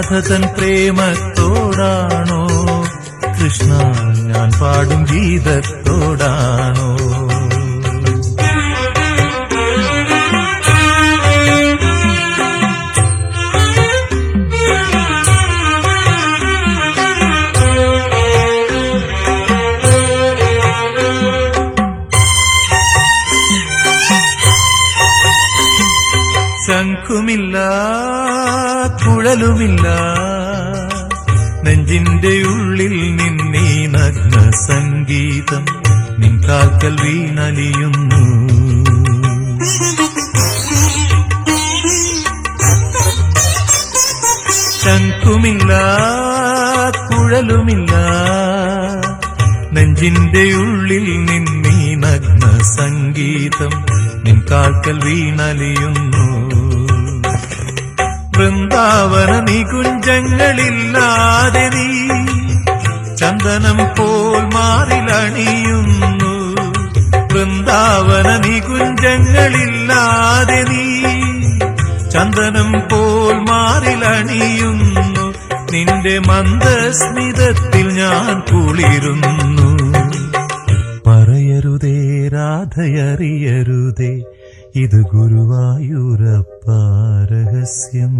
രാധതൻ പ്രേമത്തോടാണോ? കൃഷ്ണ ഞാൻ പാടും ഗീതത്തോടാണോ? ശംഖുമില്ല കുഴലുമില്ല. നെഞ്ചിന്റെ ഉള്ളിൽ നിന്നീ നഗ്ന സംഗീതം നിൻ കാൽക്കൽ വീണലിയുന്നു. ശംഖുമില്ല കുഴലുമില്ല. നെഞ്ചിന്റെ ഉള്ളിൽ നിന്നീ നഗ്ന സംഗീതം നിൻ കാൽക്കൽ വീണലിയുന്നു. വൃന്ദാവന നികുഞ്ചങ്ങളില്ലാതെ നീ ചന്ദനം പോൽ മാറിലണിയുന്നു. വൃന്ദാവന നികുഞ്ചങ്ങളില്ലാതെ നീ ചന്ദനം പോൽ മാറിലണിയുന്നു. നിന്റെ മന്ദസ്മിതത്തിൽ ഞാൻ കുളിരുന്നു. പറയരുതേ രാധയറിയരുതേ ഇത് ഗുരുവായൂരപ്പ രഹസ്യം.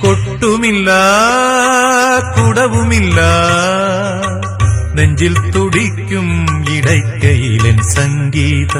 കൊട്ടുമില്ല കുടവുമില്ല. നെഞ്ചിൽ തുടിക്കും ഇടയ്ക്കയിലൻ സംഗീതം.